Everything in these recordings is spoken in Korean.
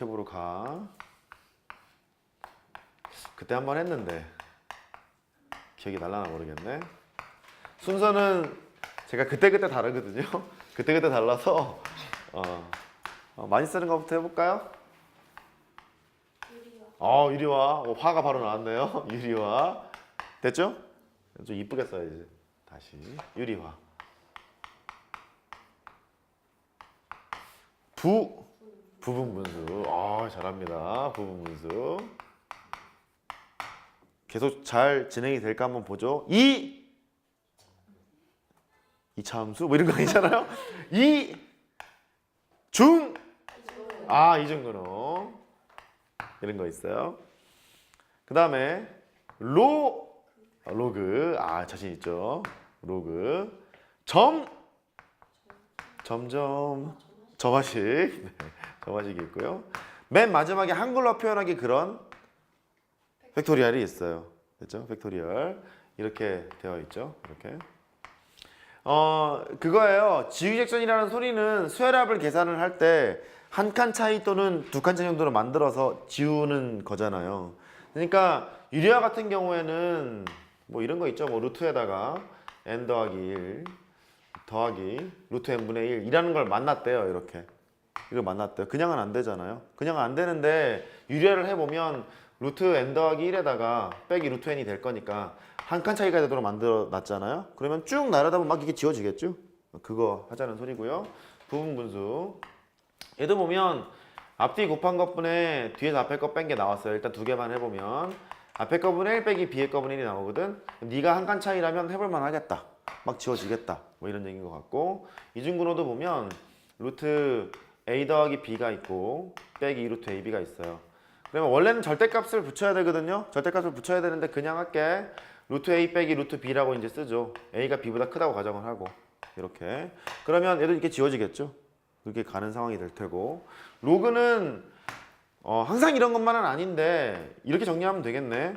캡으로 가. 그때 한 번 했는데 기억이 날라나 모르겠네. 순서는 제가 그때그때 다르거든요. 그때그때 달라서 어, 어, 많이 쓰는 것부터 해볼까요? 어, 유리화. 어, 화가 바로 나왔네요. 유리화. 됐죠? 좀 이쁘게 써야지. 다시. 유리화. 부. 부분 분수. 아, 잘합니다. 부분 분수. 계속 잘 진행이 될까 한번 보죠. 이. 이차함수? 뭐 이런 거 아니잖아요? 이. 중. 아, 이중근호. 이런 거 있어요. 그 다음에 로 아, 로그 아 자신 있죠. 로그 점 점점 점화식 네, 점화식이 있고요. 맨 마지막에 한글로 표현하기 그런 팩토리얼이 있어요. 됐죠? 팩토리얼 이렇게 되어 있죠. 이렇게 어 그거예요. 지휘잭션이라는 소리는 수열합을 계산을 할 때 한 칸 차이 또는 두 칸 차이 정도로 만들어서 지우는 거잖아요. 그러니까 유리화 같은 경우에는 뭐 이런 거 있죠. 뭐 루트에다가 n 더하기 1 더하기 루트 n분의 1이라는 걸 만났대요. 이렇게 이걸 만났대요. 그냥은 안 되잖아요. 그냥은 안 되는데 유리화를 해보면 루트 n 더하기 1에다가 빼기 루트 n이 될 거니까 한 칸 차이가 되도록 만들어 놨잖아요. 그러면 쭉 나르다 보면 막 이게 지워지겠죠? 그거 하자는 소리고요. 부분 분수. 얘도 보면 앞뒤 곱한 것분에 뒤에서 앞에 거 뺀 게 나왔어요. 일단 두 개만 해보면 앞에 거분의 1 빼기 뒤에 거분의 1이 나오거든. 네가 한 칸 차이라면 해볼만 하겠다. 막 지워지겠다. 뭐 이런 얘기인 것 같고 이중근호도 보면 루트 a 더하기 b가 있고 빼기 2 루트 ab가 있어요. 그러면 원래는 절대값을 붙여야 되거든요. 절대값을 붙여야 되는데 그냥 할게. 루트 a 빼기 루트 b라고 이제 쓰죠. a가 b보다 크다고 가정을 하고 이렇게. 그러면 얘도 이렇게 지워지겠죠. 그렇게 가는 상황이 될 테고 로그는 어, 항상 이런 것만은 아닌데 이렇게 정리하면 되겠네.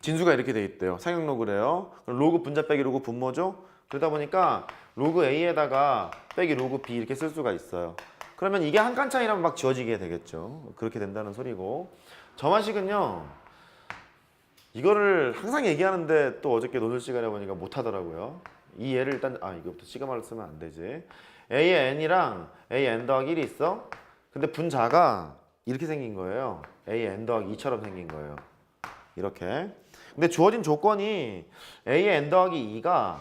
진수가 이렇게 돼 있대요. 상형 로그래요. 그럼 로그 분자 빼기 로그 분모죠. 그러다 보니까 로그 a에다가 빼기 로그 b 이렇게 쓸 수가 있어요. 그러면 이게 한 칸 차이라면 막 지워지게 되겠죠. 그렇게 된다는 소리고 점화식은요. 이거를 항상 얘기하는데 또 어저께 노들 시간에 보니까 못 하더라고요. 이 예를 일단 아 이거부터 시그마를 쓰면 안 되지. a의 n이랑 a n 더하기 1이 있어. 근데 분자가 이렇게 생긴 거예요. a n 더하기 2처럼 생긴 거예요. 이렇게. 근데 주어진 조건이 a의 n 더하기 2가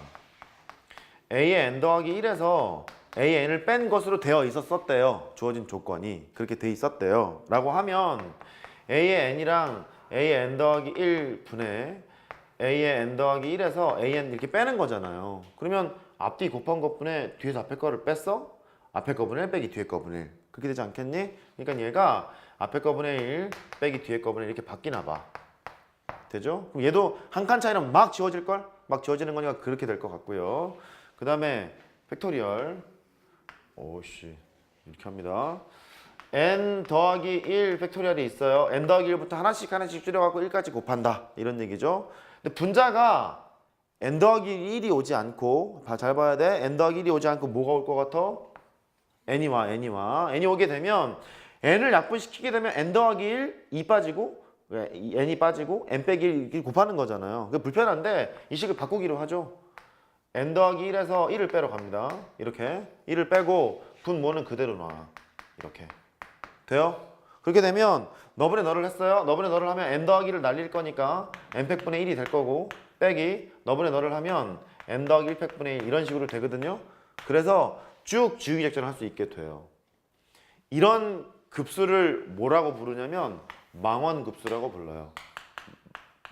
a의 n 더하기 1에서 a n을 뺀 것으로 되어 있었었대요. 주어진 조건이 그렇게 돼 있었대요. 라고 하면 a의 n이랑 a의 n 더하기 1 분의 a의 n 더하기 1에서 a n 이렇게 빼는 거잖아요. 그러면 앞뒤 곱한 것분에 뒤에서 앞에 거를 뺐어? 앞에 거분의 1 빼기 뒤에 거분의 1 그렇게 되지 않겠니? 그러니까 얘가 앞에 거분의 1 빼기 뒤에 거분의 1 이렇게 바뀌나 봐. 되죠? 그럼 얘도 한 칸 차이는 막 지워질 걸? 막 지워지는 거니까 그렇게 될 것 같고요. 그 다음에 팩토리얼. 오씨 이렇게 합니다. n 더하기 1 팩토리얼이 있어요. n 더하기 1부터 하나씩 하나씩 줄여갖고 1까지 곱한다. 이런 얘기죠. 근데 분자가 n 더하기 1이 오지 않고 봐, 잘 봐야 돼. n 더하기 1이 오지 않고 뭐가 올 것 같아? n이 와, n이 와. n이 오게 되면 n을 약분시키게 되면 n 더하기 1, 2 빠지고 n이 빠지고 n 빼기 1 곱하는 거잖아요. 그 불편한데 이 식을 바꾸기로 하죠. N 더하기 1에서 1을 빼러 갑니다. 이렇게 1을 빼고 분모는 그대로 놔. 이렇게 돼요? 그렇게 되면 너분의 너를 했어요. 너분의 너를 하면 n 더하기를 날릴 거니까 n 팩분의 1이 될 거고 빼기 너분의 너를 하면 n 더하기 1 팩분의 1 이런 식으로 되거든요. 그래서 쭉 지우기 작전을 할 수 있게 돼요. 이런 급수를 뭐라고 부르냐면 망원급수라고 불러요.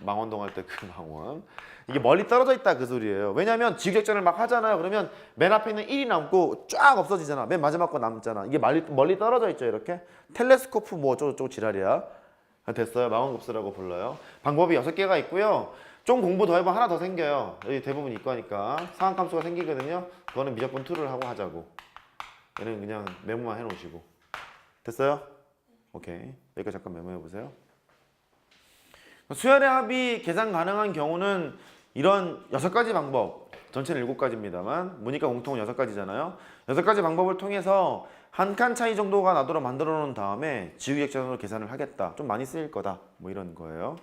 망원동 할 때 그 망원. 이게 멀리 떨어져 있다 그 소리예요. 왜냐면 지구작전을 막 하잖아요. 그러면 맨 앞에 있는 1이 남고 쫙 없어지잖아. 맨 마지막 거 남잖아. 이게 멀리, 멀리 떨어져 있죠 이렇게. 텔레스코프 뭐 어쩌고저쩌고 지랄이야. 아, 됐어요. 망원급수라고 불러요. 방법이 여섯 개가 있고요. 좀 공부 더 해보면 하나 더 생겨요. 여기 대부분 이과니까 상한함수가 생기거든요. 그거는 미적분 2를 하고 하자고. 얘는 그냥 메모만 해놓으시고. 됐어요? 오케이. 여기까지 잠깐 메모해 보세요. 수열의 합이 계산 가능한 경우는 이런 여섯 가지 방법, 전체는 일곱 가지입니다만 문이과 공통은 여섯 가지잖아요. 여섯 가지 방법을 통해서 한 칸 차이 정도가 나도록 만들어 놓은 다음에 지우객전으로 계산을 하겠다. 좀 많이 쓰일 거다. 뭐 이런 거예요.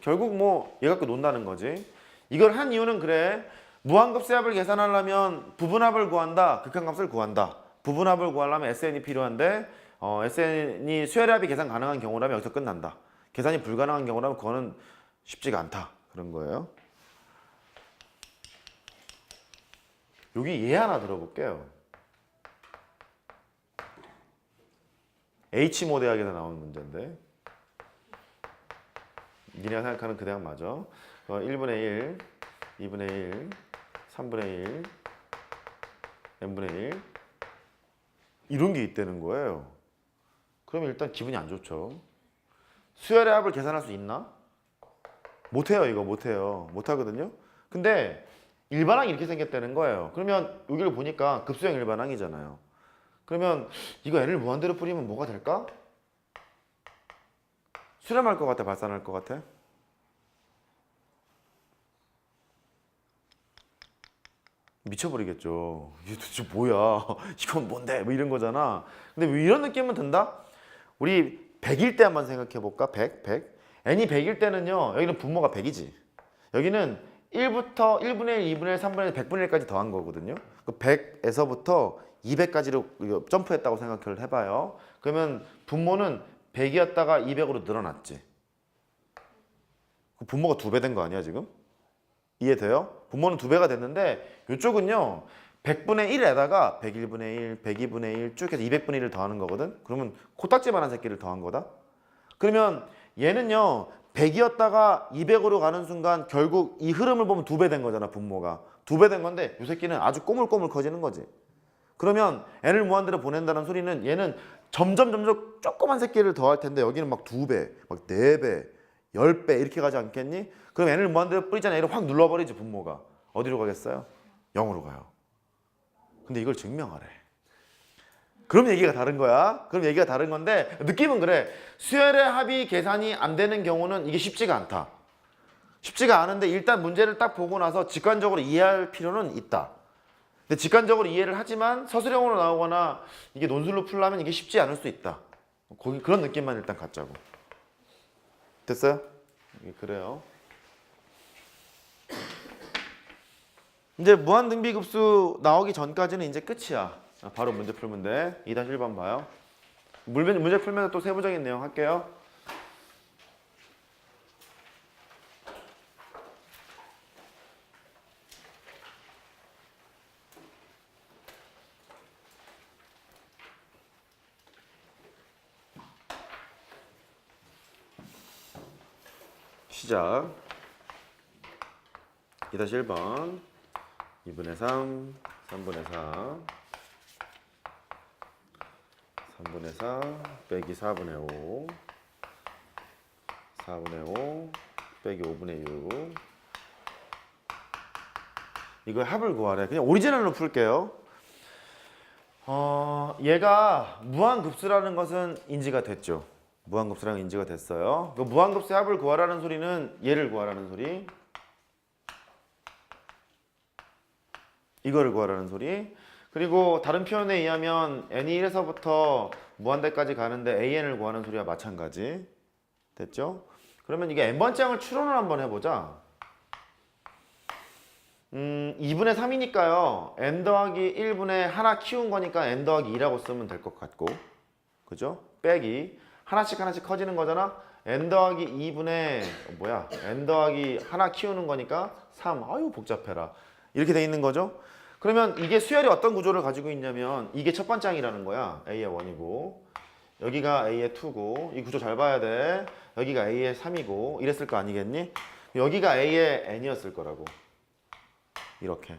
결국 뭐 얘 갖고 논다는 거지. 이걸 한 이유는 그래. 무한급수 합을 계산하려면 부분합을 구한다. 극한값을 구한다. 부분합을 구하려면 SN이 필요한데 어, SN이 수열의 합이 계산 가능한 경우라면 여기서 끝난다. 계산이 불가능한 경우라면 그거는 쉽지가 않다. 그런 거예요. 여기 얘 하나 들어볼게요. H모 대학에서 나온 문제인데 니네가 생각하는 그 대학 맞아. 어, 1분의 1, 2분의 1, 3분의 1, n분의 1 이런 게 있다는 거예요. 그러면 일단 기분이 안 좋죠. 수열의 합을 계산할 수 있나? 못해요 이거 못해요 못하거든요 근데 일반항이 이렇게 생겼다는 거예요 그러면 여기를 보니까 급수형 일반항이잖아요 그러면 이거 n을 무한대로 뿌리면 뭐가 될까? 수렴할 것 같아 발산할 것 같아? 미쳐버리겠죠 이게 도대체 뭐야 이건 뭔데 뭐 이런 거잖아 근데 왜 이런 느낌은 든다? 우리 100일 때 한번 생각해 볼까? 100, 100 n이 100일 때는요 여기는 분모가 100이지 여기는 1부터 1분의 1, 2분의 1, 3분의 1, 100분의 1까지 더한 거거든요 그 100에서부터 200까지로 점프했다고 생각을 해봐요 그러면 분모는 100이었다가 200으로 늘어났지 그 분모가 두 배 된 거 아니야 지금? 이해돼요? 분모는 두 배가 됐는데 이쪽은요 100분의 1에다가 101분의 1, 102분의 1 쭉 해서 200분의 1을 더하는 거거든? 그러면 코딱지만한 새끼를 더한 거다? 그러면 얘는요 100이었다가 200으로 가는 순간 결국 이 흐름을 보면 두 배 된 거잖아 분모가. 두 배 된 건데 이 새끼는 아주 꼬물꼬물 커지는 거지. 그러면 n을 무한대로 보낸다는 소리는 얘는 점점 점점 조그만 새끼를 더할 텐데 여기는 막 두 배, 막 네 배, 열 배 이렇게 가지 않겠니? 그럼 n을 무한대로 뿌리잖아. 얘를 확 눌러버리지 분모가. 어디로 가겠어요? 0으로 가요 근데 이걸 증명하래 그럼 얘기가 다른 거야. 그럼 얘기가 다른 건데 느낌은 그래. 수열의 합이 계산이 안 되는 경우는 이게 쉽지가 않다. 쉽지가 않은데 일단 문제를 딱 보고 나서 직관적으로 이해할 필요는 있다. 근데 직관적으로 이해를 하지만 서술형으로 나오거나 이게 논술로 풀려면 이게 쉽지 않을 수 있다. 거기 그런 느낌만 일단 갖자고. 됐어요? 그래요. 이제 무한 등비급수 나오기 전까지는 이제 끝이야. 아, 바로 문제 풀면 돼. 2-1번 봐요. 문제, 문제 풀면 또 세부적인 내용 할게요. 시작. 2-1번 2분의 3, 3분의 4 3분의 4 빼기 4분의 5 4분의 5 빼기 5분의 6 이거 합을 구하래. 그냥 오리지널로 풀게요. 어, 얘가 무한급수라는 것은 인지가 됐죠. 무한급수라는 인지가 됐어요. 그 무한급수의 합을 구하라는 소리는 얘를 구하라는 소리 이거를 구하라는 소리. 그리고 다른 표현에 의하면 n이 1에서부터 무한대까지 가는데 an을 구하는 소리와 마찬가지. 됐죠? 그러면 이게 n번째 항을 추론을 한번 해보자. 음, 2분의 3이니까요. N 더하기 1분의 하나 키운 거니까 n 더하기 2라고 쓰면 될 것 같고. 그죠? 빼기. 하나씩 하나씩 커지는 거잖아. N 더하기 2분의 어, 뭐야? N 더하기 하나 키우는 거니까 3 아유 복잡해라 이렇게 돼 있는 거죠? 그러면 이게 수열이 어떤 구조를 가지고 있냐면 이게 첫 번째 항이라는 거야. A의 1이고. 여기가 A의 2고. 이 구조 잘 봐야 돼. 여기가 A의 3이고. 이랬을 거 아니겠니? 여기가 A의 N이었을 거라고. 이렇게.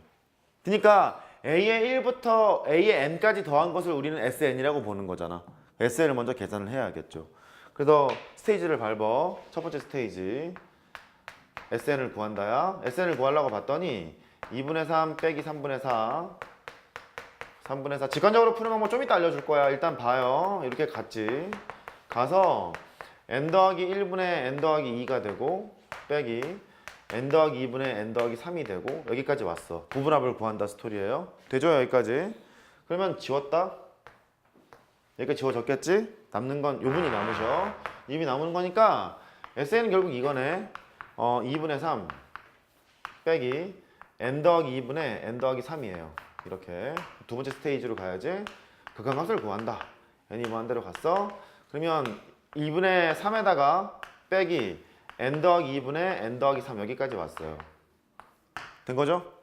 그러니까 A의 1부터 A의 N까지 더한 것을 우리는 SN이라고 보는 거잖아. SN을 먼저 계산을 해야겠죠. 그래서 스테이지를 밟어 첫 번째 스테이지. SN을 구한다야. SN을 구하려고 봤더니 2분의 3 빼기 3분의 4 3분의 4 직관적으로 푸는 방법 좀 이따 알려줄 거야. 일단 봐요. 이렇게 갔지 가서 n 더하기 1분의 n 더하기 2가 되고 빼기 n 더하기 2분의 n 더하기 3이 되고 여기까지 왔어. 부분합을 구한다 스토리예요. 되죠? 여기까지. 그러면 지웠다? 여기까지 지워졌겠지? 남는 건 요분이 남으셔. 이분이 남은 거니까 SN은 결국 이거네. 어, 2분의 3 빼기 n 더하기 2분의 n 더하기 3이에요. 이렇게 두 번째 스테이지로 가야지. 극한값을 구한다. n이 무한대로 갔어. 그러면 2분의 3에다가 빼기 n 더하기 2분의 n 더하기 3 여기까지 왔어요. 된 거죠?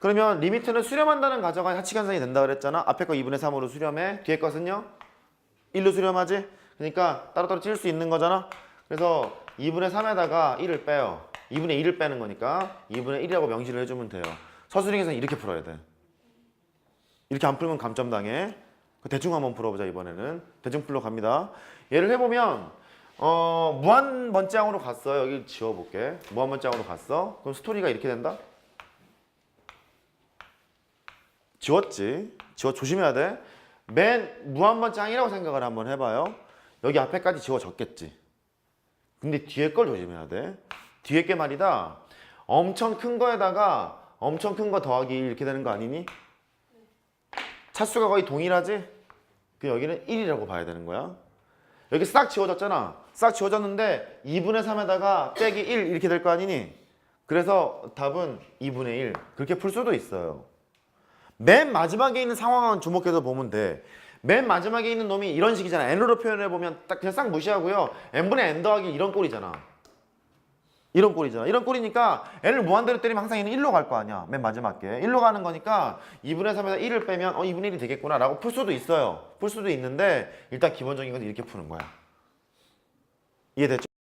그러면 리미트는 수렴한다는 가정한 하치관상이 된다 그랬잖아. 앞에 거 2분의 3으로 수렴해. 뒤에 것은요? 1로 수렴하지? 그러니까 따로따로 찔 수 있는 거잖아. 그래서 2분의 3에다가 1을 빼요. 2분의 1을 빼는 거니까 2분의 1이라고 명시를 해주면 돼요. 서술형에서는 이렇게 풀어야 돼. 이렇게 안 풀면 감점 당해. 그 대충 한번 풀어보자 이번에는. 대충 풀러 갑니다. 얘를 해보면 어, 무한 번장으로 갔어. 여기 지워볼게. 무한 번장으로 갔어. 그럼 스토리가 이렇게 된다. 지웠지. 지워 조심해야 돼. 맨 무한 번장이라고 생각을 한번 해봐요. 여기 앞에까지 지워졌겠지. 근데 뒤에 걸 조심해야 돼. 뒤에 게 말이다. 엄청 큰 거에다가 엄청 큰 거 더하기 이렇게 되는 거 아니니? 차수가 거의 동일하지? 그 여기는 1이라고 봐야 되는 거야. 여기 싹 지워졌잖아. 싹 지워졌는데 2분의 3에다가 빼기 1 이렇게 될 거 아니니? 그래서 답은 2분의 1. 그렇게 풀 수도 있어요. 맨 마지막에 있는 상황만 주목해서 보면 돼. 맨 마지막에 있는 놈이 이런 식이잖아. n으로 표현해 보면 딱 그냥 싹 무시하고요. n분의 n 더하기 이런 꼴이잖아. 이런 꼴이잖아. 이런 꼴이니까 n을 무한대로 때리면 항상 얘는 1로 갈 거 아니야. 맨 마지막 게. 1로 가는 거니까 2분의 3에다 1을 빼면 어 2분의 1이 되겠구나 라고 풀 수도 있어요. 풀 수도 있는데 일단 기본적인 건 이렇게 푸는 거야. 이해됐죠?